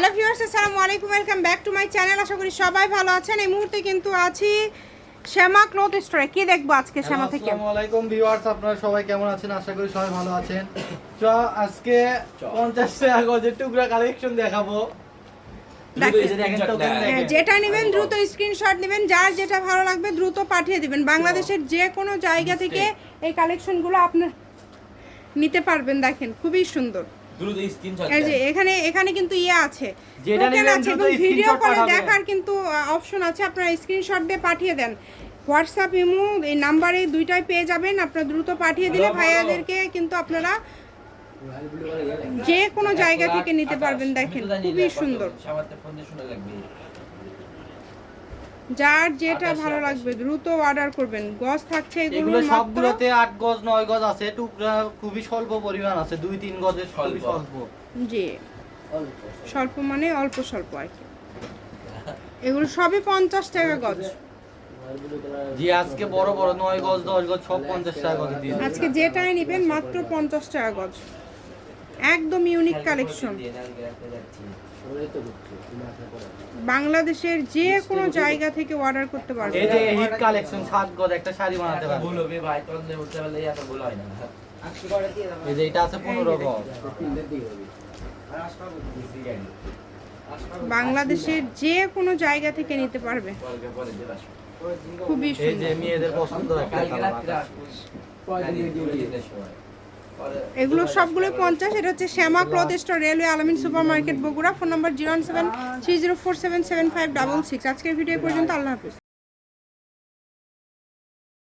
Hello viewers আসসালামু আলাইকুম welcome back to my channel. আশা করি সবাই ভালো আছেন। এই মুহূর্তে কিন্তু আছি শ্যামা ক্লথ স্টোরে। কি দেখব আজকে শ্যামা থেকে? আসসালামু আলাইকুম ভিউয়ার্স আপনারা সবাই কেমন আছেন? আশা করি সবাই ভালো আছেন। চ আজকে 50 টাকা গজের টুকরা কালেকশন দেখাবো। হ্যাঁ। যেটা নেবেন দ্রুত স্ক্রিনশট নেবেন। যার যেটা ভালো লাগবে দ্রুত পাঠিয়ে দিবেন। বাংলাদেশের যে কোনো জায়গা থেকে এই কালেকশনগুলো আপনার নিতে পারবেন। দেখেন খুবই সুন্দর। এই যে এখানে এখানে কিন্তু ইয়ে আছে। যেটা টোকেন আছে এবং ভিডিও কলে দেখার কিন্তু অপশন আছে। আপনারা স্ক্রিনশট দিয়ে পাঠিয়ে দেন। হোয়াটসঅ্যাপ ইমো এই নাম্বারে দুইটাই পেয়ে যাবেন। আপনারা দ্রুত পাঠিয়ে দিলে ভাইয়াদেরকে কিন্তু আপনারা যে কোনো জায়গা থেকে নিতে পারবেন দেখেন। খুবই সুন্দর সামান্য ফোন দিয়ে শুনে লাগবে যার যেটা ভালো লাগবে দ্রুত অর্ডার করবেন। গজ থাকছে এগুলো সবগুলোতে 8 গজ 9 গজ আছে টুকরা খুবই স্বল্প পরিমাণ আছে 2 3 গজের খুবই স্বল্প। স্বল্প। জি। স্বল্প মানে অল্প স্বল্প আর কি। এগুলো সবই পঞ্চাশ টাকা গজ জি আজকে বড় বড় 9 গজ 10 গজ সব 50 টাকা গজ দিয়ে আজকে যেটাই নেবেন মাত্র পঞ্চাশ টাকা গজ। একদম ইউনিক কালেকশন দিয়ে বাংলাদেশের যে কোনো জায়গা থেকে অর্ডার করতে পারবে। এই যে হিট কালেকশন 7 গজ একটা শাড়ি বানাতে পারবে। ভুল হবে ভাই তোর তন্দে উঠতে পারলে এত ভুল হয় না। এই যে এটা আছে 15 গজ। বাংলাদেশের যে কোনো জায়গা থেকে নিতে পারবে। দিয়ে খুবই এই যে মেয়েদের পছন্দ একটা কালার। রাত্রে আসব পরে এগুলো সবগুলো পঞ্চাশ, এটা হচ্ছে Shyama cloth store, railway Alamin super market Bogura, phone number zero one seven three zero four seven seven five double six. আজকের ভিডিও পর্যন্ত, আল্লাহ হাফিজ।